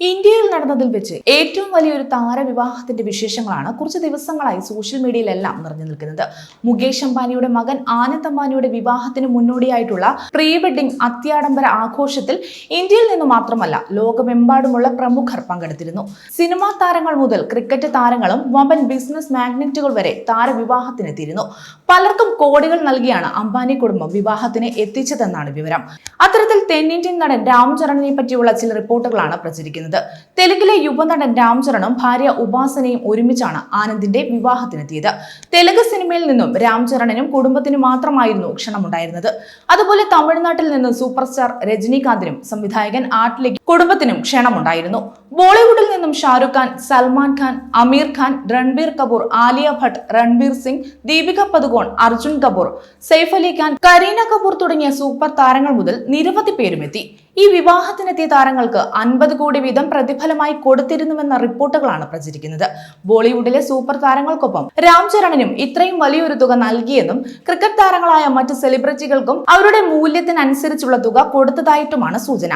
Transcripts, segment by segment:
ഇന്ത്യയിൽ നടന്നതിൽ വെച്ച് ഏറ്റവും വലിയൊരു താരവിവാഹത്തിന്റെ വിശേഷങ്ങളാണ് കുറച്ച് ദിവസങ്ങളായി സോഷ്യൽ മീഡിയയിലെല്ലാം നിറഞ്ഞു നിൽക്കുന്നത്. മുകേഷ് അംബാനിയുടെ മകൻ ആനന്ദ് അംബാനിയുടെ വിവാഹത്തിന് മുന്നോടിയായിട്ടുള്ള പ്രീ വെഡിംഗ് അത്യാഡംബര ആഘോഷത്തിൽ ഇന്ത്യയിൽ നിന്ന് മാത്രമല്ല ലോകമെമ്പാടുമുള്ള പ്രമുഖർ പങ്കെടുത്തിരുന്നു. സിനിമാ താരങ്ങൾ മുതൽ ക്രിക്കറ്റ് താരങ്ങളും വമ്പൻ ബിസിനസ് മാഗ്നറ്റുകൾ വരെ താരവിവാഹത്തിനെത്തിയിരുന്നു. പലർക്കും കോടികൾ നൽകിയാണ് അംബാനി കുടുംബം വിവാഹത്തിന് എത്തിച്ചതെന്നാണ് വിവരം. അത്തരത്തിൽ തെന്നിന്ത്യൻ നടൻ രാംചരണിനെ പറ്റിയുള്ള ചില റിപ്പോർട്ടുകളാണ് പ്രചരിക്കുന്നത്. തെലുങ്കിലെ യുവനടൻ രാംചരണും ഭാര്യ ഉപാസനയും ഒരുമിച്ചാണ് ആനന്ദിന്റെ വിവാഹത്തിനെത്തിയത്. തെലുങ്ക് സിനിമയിൽ നിന്നും രാംചരണനും കുടുംബത്തിനും മാത്രമായിരുന്നു ക്ഷണമുണ്ടായിരുന്നത്. അതുപോലെ തമിഴ്നാട്ടിൽ നിന്ന് സൂപ്പർ സ്റ്റാർ രജനീകാന്തിനും സംവിധായകൻ ആട്ടിലേക്ക് കുടുംബത്തിനും ക്ഷണമുണ്ടായിരുന്നു. ബോളിവുഡിൽ നിന്നും ഷാറുഖ് ഖാൻ സൽമാൻ ഖാൻ അമീർ ഖാൻ രൺബീർ കപൂർ ആലിയ ഭട്ട് രൺബീർ സിംഗ് ദീപിക പതുകോൺ അർജുൻ കപൂർ സെയ്ഫ് അലി ഖാൻ കരീന കപൂർ തുടങ്ങിയ സൂപ്പർ താരങ്ങൾ മുതൽ നിരവധി പേരുമെത്തി. ഈ വിവാഹത്തിനെത്തിയ താരങ്ങൾക്ക് അൻപത് കോടി വീതം പ്രതിഫലമായി കൊടുത്തിരുന്നുവെന്ന റിപ്പോർട്ടുകളാണ് പ്രചരിക്കുന്നത്. ബോളിവുഡിലെ സൂപ്പർ താരങ്ങൾക്കൊപ്പം രാം രാംചരണിനും ഇത്രയും വലിയൊരു തുക നൽകിയെന്നും ക്രിക്കറ്റ് താരങ്ങളായ മറ്റ് സെലിബ്രിറ്റികൾക്കും അവരുടെ മൂല്യത്തിനനുസരിച്ചുള്ള തുക കൊടുത്തതായിട്ടുമാണ് സൂചന.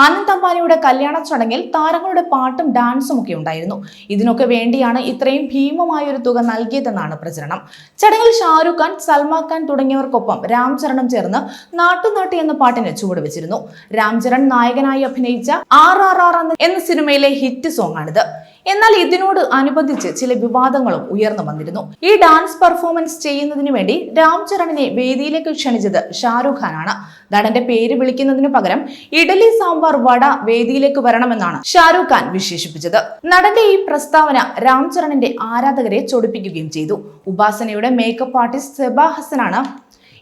ആനന്ദ് അംബാനിയുടെ കല്യാണ ചടങ്ങിൽ താരങ്ങളുടെ പാട്ടും ഡാൻസും ഒക്കെ ഉണ്ടായിരുന്നു. ഇതിനൊക്കെ വേണ്ടിയാണ് ഇത്രയും ഭീമമായ ഒരു തുക നൽകിയതെന്നാണ് പ്രചരണം. ചടങ്ങിൽ ഷാരൂഖ് ഖാൻ സൽമാൻ ഖാൻ തുടങ്ങിയവർക്കൊപ്പം രാംചരണം ചേർന്ന് നാട്ടുനാട്ടി എന്ന പാട്ടിന് ചുവടുവെച്ചിരുന്നു. രാംചരൺ നായകനായി അഭിനയിച്ച ആർ ആർ ആർ എന്ന സിനിമയിലെ ഹിറ്റ് സോങ്ങാണിത്. എന്നാൽ ഇതിനോട് അനുബന്ധിച്ച് ചില വിവാദങ്ങളും ഉയർന്നു വന്നിരുന്നു. ഈ ഡാൻസ് പെർഫോമൻസ് ചെയ്യുന്നതിന് വേണ്ടി രാം ചരണിനെ വേദിയിലേക്ക് ക്ഷണിച്ചത് ഷാരൂഖ് ഖാനാണ്. നടന്റെ പേര് വിളിക്കുന്നതിനു പകരം ഇഡലി സാമ്പാർ വട വേദിയിലേക്ക് വരണമെന്നാണ് ഷാരൂഖ് ഖാൻ വിശേഷിപ്പിച്ചത്. നടന്റെ ഈ പ്രസ്താവന രാം ചരണിന്റെ ആരാധകരെ ചൊടിപ്പിക്കുകയും ചെയ്തു. ഉപാസനയുടെ മേക്കപ്പ് ആർട്ടിസ്റ്റ് സെബാ ഹസനാണ്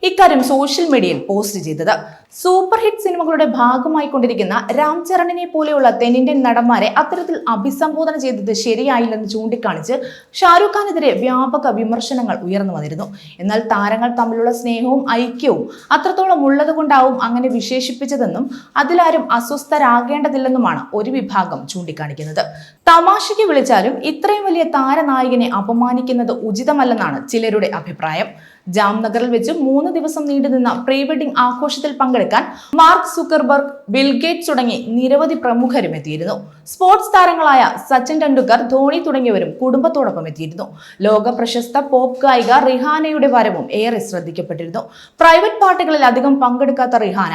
ഇക്കാര്യം സോഷ്യൽ മീഡിയയിൽ പോസ്റ്റ് ചെയ്തത്. സൂപ്പർ ഹിറ്റ് സിനിമകളുടെ ഭാഗമായി കൊണ്ടിരിക്കുന്ന രാം ചരണിനെ പോലെയുള്ള തെന്നിന്ത്യൻ നടന്മാരെ അത്തരത്തിൽ അഭിസംബോധന ചെയ്തത് ശരിയായില്ലെന്ന് ചൂണ്ടിക്കാണിച്ച് ഷാരൂഖ് ഖാനെതിരെ വ്യാപക വിമർശനങ്ങൾ ഉയർന്നു വന്നിരുന്നു. എന്നാൽ താരങ്ങൾ തമ്മിലുള്ള സ്നേഹവും ഐക്യവും അത്രത്തോളം ഉള്ളതുകൊണ്ടാവും അങ്ങനെ വിശേഷിപ്പിച്ചതെന്നും അതിലാരും അസ്വസ്ഥരാകേണ്ടതില്ലെന്നുമാണ് ഒരു വിഭാഗം ചൂണ്ടിക്കാണിക്കുന്നത്. തമാശയ്ക്ക് വിളിച്ചാലും ഇത്രയും വലിയ താരനായകനെ അപമാനിക്കുന്നത് ഉചിതമല്ലെന്നാണ് ചിലരുടെ അഭിപ്രായം. ജാംനഗറിൽ വെച്ച് മൂന്ന് ദിവസം നീണ്ടുനിന്ന പ്രീ വെഡിംഗ് ആഘോഷത്തിൽ പങ്കെടുക്കാൻ മാർക്ക് സുക്കർബർഗ് ബിൽഗേറ്റ്സ് തുടങ്ങി നിരവധി പ്രമുഖരും എത്തിയിരുന്നു. സ്പോർട്സ് താരങ്ങളായ സച്ചിൻ ടെണ്ടുൽക്കർ ധോണി തുടങ്ങിയവരും കുടുംബത്തോടൊപ്പം എത്തിയിരുന്നു. ലോക പ്രശസ്ത പോപ്പ് ഗായിക റിഹാനയുടെ വരവും ഏറെ ശ്രദ്ധിക്കപ്പെട്ടിരുന്നു. പ്രൈവറ്റ് പാർട്ടികളിൽ അധികം പങ്കെടുക്കാത്ത റിഹാന.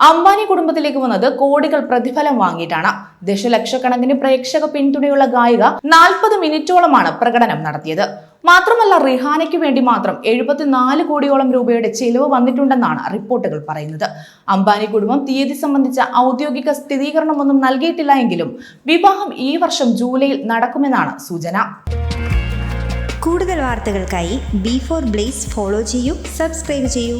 അംബാനി കുടുംബത്തിലേക്ക് വന്നത് കോടികൾ പ്രതിഫലം വാങ്ങിയിട്ടാണ്. ദശലക്ഷക്കണക്കിന് പ്രേക്ഷക പിന്തുണയുള്ള ഗായിക നാൽപ്പത് മിനിറ്റോളമാണ് പ്രകടനം നടത്തിയത്. മാത്രമല്ല റിഹാനയ്ക്ക് വേണ്ടി മാത്രം എഴുപത്തിനാല് കോടിയോളം രൂപയുടെ ചെലവ് വന്നിട്ടുണ്ടെന്നാണ് റിപ്പോർട്ടുകൾ പറയുന്നത്. അംബാനി കുടുംബം തീയതി സംബന്ധിച്ച ഔദ്യോഗിക സ്ഥിരീകരണമൊന്നും നൽകിയിട്ടില്ല എങ്കിലും വിവാഹം ഈ വർഷം ജൂലൈയിൽ നടക്കുമെന്നാണ് സൂചന. കൂടുതൽ വാർത്തകൾക്കായി ബി ഫോർ ബ്ലേസ് ഫോളോ ചെയ്യൂ സബ്സ്ക്രൈബ് ചെയ്യൂ.